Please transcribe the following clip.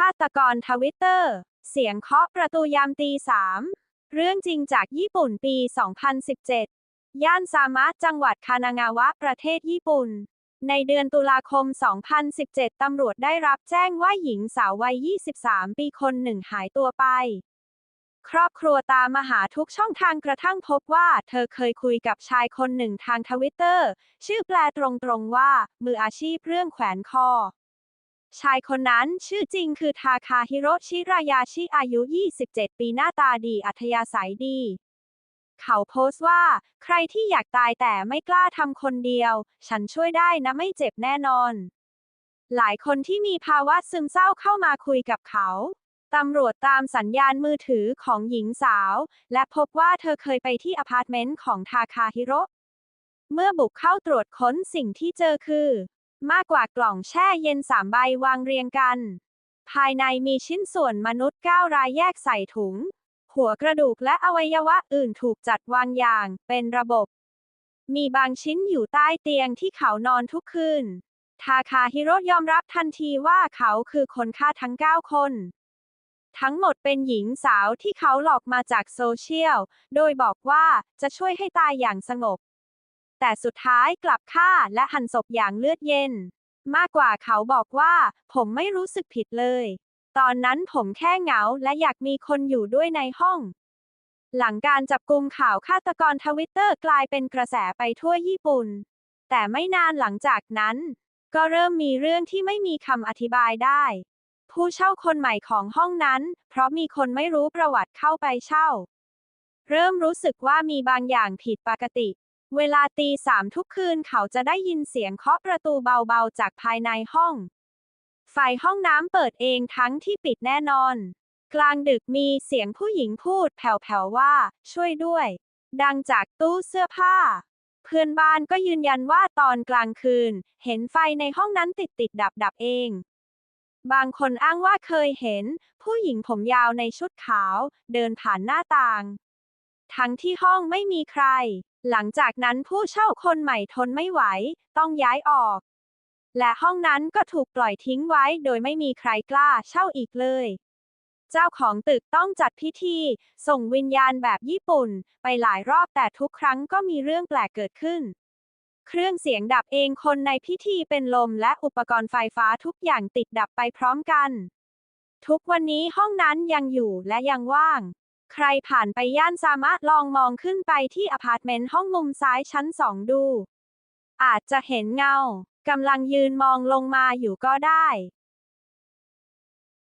ฆาตกรทวิตเตอร์ เสียงเคาะประตูยามตีสามเรื่องจริงจากญี่ปุ่นปี 2017 ย่านซามะจังหวัดคานางาวะ ประเทศญี่ปุ่น ในเดือนตุลาคม 2017 ตำรวจได้รับแจ้งว่าหญิงสาววัย 23 ปีคนหนึ่งหายตัวไป ครอบครัวตามหาทุกช่องทางกระทั่งพบว่า เธอเคยคุยกับชายคนหนึ่งทางทวิตเตอร์ ชื่อแปลตรงๆว่า มืออาชีพเรื่องแขวนคอ ชายคนนั้นชื่อจริงคือทาคาฮิโรชิรายาชิอายุ 27 ปีหน้าตาดีอัธยาศัยดี เขาโพสต์ว่า ใครที่อยากตายแต่ไม่กล้าทำคนเดียว ฉันช่วยได้นะไม่เจ็บแน่นอน หลายคนที่มีภาวะซึมเศร้าเข้ามาคุยกับเขาตำรวจตามสัญญาณมือถือของหญิงสาว และพบว่าเธอเคยไปที่อพาร์ตเมนต์ของทาคาฮิโรเมื่อบุกเข้าตรวจค้นสิ่งที่เจอคือ มากกว่ากล่องแช่เย็นสามใบวางเรียงกัน ภายในมีชิ้นส่วนมนุษย์9รายแยกใส่ถุง หัวกระดูกและอวัยวะอื่นถูกจัดวางอย่าง เป็นระบบ มีบางชิ้นอยู่ใต้เตียงที่เขานอนทุกคืน ทาคาฮิโร่ยอมรับทันทีว่าเขาคือคนฆ่าทั้ง 9 คน ทั้งหมดเป็นหญิงสาวที่เขาหลอกมาจากโซเชียล โดยบอกว่าจะช่วยให้ตายอย่างสงบ แต่สุดท้ายกลับฆ่าและหั่นศพอย่างเลือดเย็น มากกว่าเขาบอกว่า ผมไม่รู้สึกผิดเลย ตอนนั้นผมแค่เหงาและอยากมีคนอยู่ด้วยในห้อง หลังการจับกุมข่าวฆาตกรทวิตเตอร์กลายเป็นกระแสไปทั่วญี่ปุ่น แต่ไม่นานหลังจากนั้น ก็เริ่มมีเรื่องที่ไม่มีคำอธิบายได้ ผู้เช่าคนใหม่ของห้องนั้น เพราะมีคนไม่รู้ประวัติเข้าไปเช่า เริ่มรู้สึกว่ามีบางอย่างผิดปกติ เวลาตีสามทุกคืนเขาจะได้ยินเสียงเคาะประตูเบาๆ จากภายในห้องไฟห้องน้ำเปิดเองทั้งที่ปิดแน่นอน กลางดึกมีเสียงผู้หญิงพูดแผ่วๆว่า ช่วยด้วย ดังจากตู้เสื้อผ้า เพื่อนบ้านก็ยืนยันว่าตอนกลางคืน เห็นไฟในห้องนั้นติดติดดับดับเอง บางคนอ้างว่าเคยเห็น ผู้หญิงผมยาวในชุดขาว เดินผ่านหน้าต่าง ทั้งที่ห้องไม่มีใคร หลังจากนั้นผู้เช่าคนใหม่ทนไม่ไหว ต้องย้ายออก และห้องนั้นก็ถูกปล่อยทิ้งไว้โดยไม่มีใครกล้าเช่าอีกเลย เจ้าของตึกต้องจัดพิธี ส่งวิญญาณแบบญี่ปุ่น ไปหลายรอบแต่ทุกครั้งก็มีเรื่องแปลกเกิดขึ้น เครื่องเสียงดับเองคนในพิธีเป็นลมและอุปกรณ์ไฟฟ้าทุกอย่างติดดับไปพร้อมกัน ทุกวันนี้ห้องนั้นยังอยู่และยังว่าง ใครผ่านไปย่านสามารถลองมองขึ้นไปที่อพาร์ตเมนต์ห้องมุมซ้ายชั้นสองดู อาจจะเห็นเงากำลังยืนมองลงมาอยู่ก็ได้